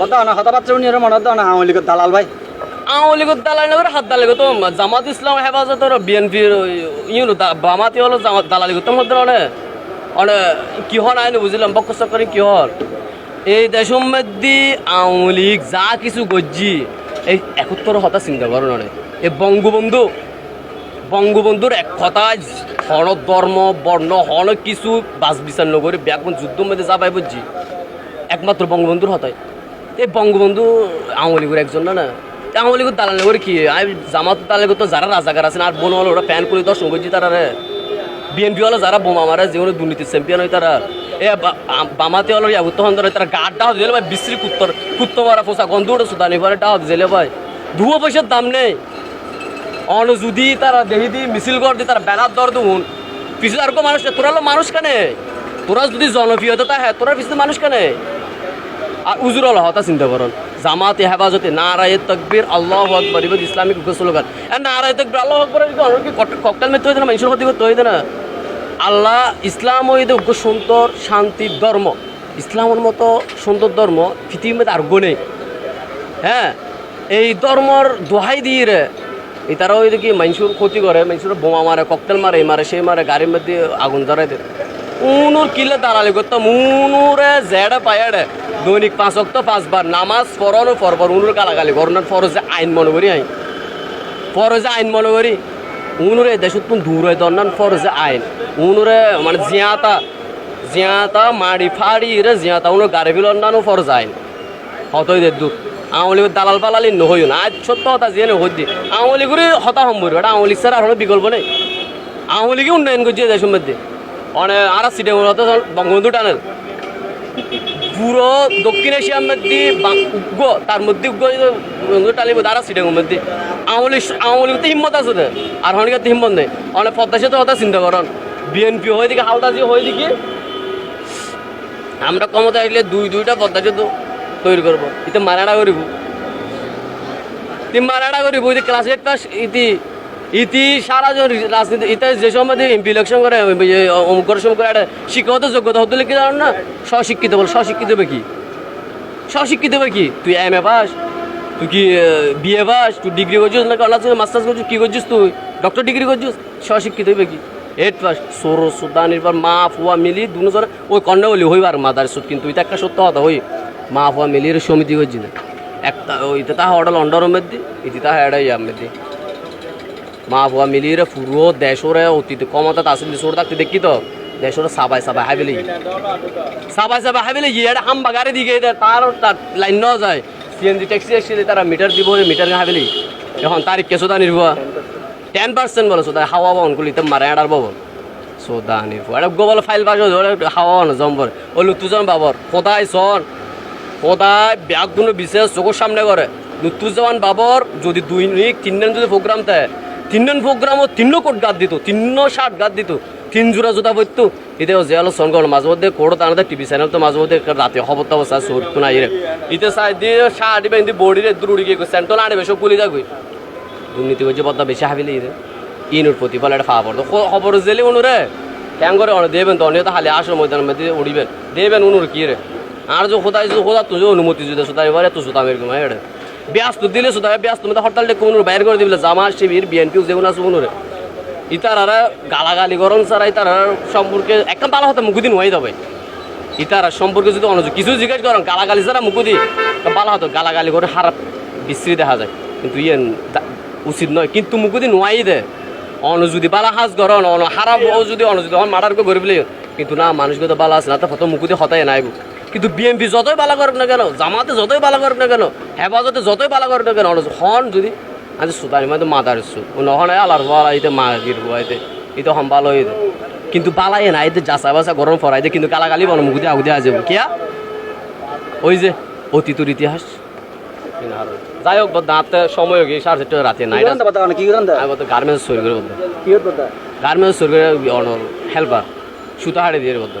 কথা না, কথা বাচ্চা উনি মনে দাও না আওয়ামী লীগের দালাল ভাই। আওয়ামী লীগের দালাল নগর হাত দালালি তো, জামাত ইসলাম হেফাজত বিএনপির ইউনো বামাতি হলো জামাত দালালি করতে মধ্যে অনে অনে কি হন আইনি বুঝলাম বক্ষ চক্করে কি এই দেশের মধ্যে আওয়ামী লীগ যা কিছু গজ্জি। এই একত্তর হতা চিন্তা করেন অনে এই বঙ্গবন্ধু বঙ্গবন্ধুর এক কথায় হন ধর্ম বর্ণ হন কিছু বাস বিচার নগরে ব্যাগুন যুদ্ধ মধ্যে যা পাই বুঝছি একমাত্র বঙ্গবন্ধুর হতায় এই বঙ্গবন্ধু আওয়ামী একজন না না? আওয়ামী লীগের করে কি? আমি জামাত দালাল তো যারা রাজাকার আছেন আর বোন ওরা ফ্যান করে দর্শন করছি তারা রে। বিএনপি হলো যারা বোমা মারে যেগুলো দুর্নীতির চ্যাম্পিয়ন হয় তারা। এ বামাতে হলো ইয়া উত্তর হন্দর, তারা গাঢ় ডাহ দিলে ভাই, বিশ্রী কুত্তর কুত্তো মারা পোষা গন্ধ উঠে সুদানি পরে ডাহ দিলে ভাই। ধুয়ো পয়সার দাম নেই। অন যদি তারা দেহি দি, মিছিল কর দি, তারা ব্যানার দর দুন পিছনে আর মানুষ। তোরা মানুষ কেনে? তোরা যদি জনপ্রিয়তা হ্যাঁ তোরা পিছনে মানুষ কেনে? আর উজুর আল্লাহ হতা চিন্তা করুন। জামাতে হেফাজতে নারায় তকবির, আল্লাহ আকবর ইবাদ ইসলামিক স্লোগান। আর নারায় তকবির, আল্লাহ আকবর কি ককটেল মেতে হইতে না, মানুষের করতে হইতে না? আল্লাহ ইসলাম হইতে উগ্র সুন্দর শান্তির ধর্ম। ইসলামের মতো সুন্দর ধর্ম পৃথিবীর মধ্যে আর নেই। হ্যাঁ এই ধর্মর দোহাই দিয়ে রে, এই দেখি মানুষের ক্ষতি করে? মানুষের বোমা মারে, ককটেল মারে মারে, সেই মারে, গাড়ির মধ্যে আগুন ধরাই দেয় উনুর কিলে দাঁড়ালে করতাম উনুরে জেডে পায়াডে। দৈনিক পাঁচ অক্ত পাঁচবার নামাজ পড়ানো পরপর উনুর গালাগালি করোনার ফরজে আইন মনে করি আইন ফরজে আইন মনে করি। উনুরে দেশত কোন দূর দন্নান ফরজে আইন। উনুরে মানে জিয়াতা জিয়াতা মাড়ি ফাড়ি রে, জিয়াতা উনুর গাড়ি অন্যান্য ফরজ আইন। হতই দে দূর। আওয়ামী দালাল পালালি নহইও না। আজ সত্য কথা জিয়ে হই দি। আওয়ামী লীগের হতা সম্ভব এটা আওয়ামী লীগ আর বিকল্প নেই। আওয়ামী লীগই উন্নয়ন করছে দেশের মধ্যে। অনেক আর সিটে হতো বঙ্গবন্ধু টানেল। পুরো দক্ষিণ এশিয়ার মধ্যে উগ্র, তার মধ্যে উগ্র টালিব তারা সিটের মধ্যে। আওয়ামী লীগ তো হিম্মত আছে তো আর হনিকার তো হিম্মত নেই। অনেক পদ্মা সেতু কথা চিন্তা করেন বিএনপি হয়ে দিকে হালদা দিয়ে হয়ে দিকে আমরা ক্ষমতা আসলে দুই দুইটা পদ্মা সেতু তৈরি করব। ইতে মারাড়া করিব। তুই মারাড়া করিব, ইতি ক্লাস এইট পাস ইতি ইতি সারা জন রাজনীতি, ইতে যে সময় এমপি ইলেকশন করে অমুক সময় করে, একটা শিক্ষাগত যোগ্যতা হতে কি জানো না, স্বশিক্ষিত বল, স্বশিক্ষিত হবে কি? স্বশিক্ষিত হবে কি? তুই এম এ পাস তুই কি বিএ পাস তুই ডিগ্রি করছিস না অনার্স মাস্টার্স করছিস, কি করছিস তুই? ডক্টর ডিগ্রি করছিস, স্বশিক্ষিত হইবে কি? এইট পাস সোর সুদানির পর মা, ফুয়া, মিলি দুজন ওই কন্যা বলি হইবার মাদার সুদ, কিন্তু এটা একটা সত্য কথা, হই। মা, ফুয়া, মিলির সমিতি করছি না একটা ওইটা তাহা অডল অন্ডারের মধ্যে ইতি তাহা ইয়ার মধ্যে মা ফুয়া মিলিয়ে পুরো দেশরে অতীত ক্ষমতা আসলে দেশর থাকতে দেখি তো। দেশর সাবাই সাবাই হাইবেলি সাবাই সাবাই হাইবেলি গিয়ে এটা হাম বাগারে দিকে তার তার লাইন ন যায়। সিএনজি ট্যাক্সি ট্যাক্সি তারা মিটার দিব মিটার হাইবেলি এখন তারিখ কে সোদা নির্ভর টেন পার্সেন্ট বলে সোদা হাওয়া বাবন গুলি তো মারে এড়ার বাবন সোদা নির্ভর এটা গোবল ফাইল পাস হাওয়া বাবন জম্বর। ও লুতুজন বাবর কোথায় সন কোথায় ব্যাগ কোনো বিশেষ চোখের সামনে করে। লুতুজ্জামান বাবর, যদি দুই তিন দিন যদি প্রোগ্রাম দেয় তিন দিন প্রোগ্রামও তিন্ন কোট গাদ দিত, তিন্ন ষাট গাদ দিত, তিন জোড়া জোতা পরতো। এতে যে হলো সন করল মাঝে মধ্যে কোড়ো তার টিভি চ্যানেল তো মাঝে মধ্যে রাতে খবর তো অবস্থা সরতো না ইরে ইতে সাই দিয়ে শার্ট ইবে ইন্দি বডিরে দূর উড়ি গিয়ে সেন্ট্রাল আনবে সব পুলি যাবে দুর্নীতি করছে বদ্দা বেশি হাবিলে ইরে ইনুর প্রতিফল এটা খাওয়া পড়তো খবর জেলে অনুরে ট্যাং করে অনেক দেবেন তো অনেক হালে আসো ময়দানের মধ্যে উড়িবেন। দেবেন অনুর কি রে? আর যে খোদাই যে খোদা তুই অনুমতি যদি সুতাই এবারে তো সুতাম এরকম এটা ব্যস্ত, দিলে সুতাই ব্যস্ত মধ্যে হরতাল ডেকে অনুর বাইর করে দিলে জামা শিবির, বিএনপি, যেগুলো আছে অনুরে ইতারারা গালাগালি গরম ছাড়া ইতারা সম্পর্কে একদম ভালো হতো মুখুদিন হয়ে যাবে। ইতারা সম্পর্কে যদি অনুযোগ কিছু জিজ্ঞেস করেন, গালাগালি ছাড়া মুখুদি ভালো হতো, গালাগালি করে খারাপ বিশ্রী দেখা যায়। কিন্তু ইয়ে উচিত নয়। কিন্তু মুখুদি নোয়াই দে, অন যদি বালা হাজ গরন অন হারাপ ও যদি অন যদি অন মার্ডার করে গরিব কিন্তু না মানুষকে তো বালা আছে, না তো ফটো মুখুদি হতাই নাইব কিন্তু বিএমপি যতই বালা করুক না কেন জামাতে যতই বালা করুক না কেন হেফাজতে যতই বালা করুক না কেন হন যদি আজ সুতানি মানে মাদার সু নহন আলার বালা ইতে মা গির বুয়াইতে ইতে হম ভালো হইতে কিন্তু বালাই না এতে যাচা বাসা গরম ফরাইতে কিন্তু গালাগালি বন মুখুদি আগুদি আজ কিয়া? ওই যে অতীতের ইতিহাস। যাই হোক দাঁতে সময় গিয়ে সাড়ে চারটে রাতে আমি গার্মেন্টস সরি করে বলতে গার্মেন্টস সরি করে হেল্পার সুতা হাড়ে দিয়ে বলতে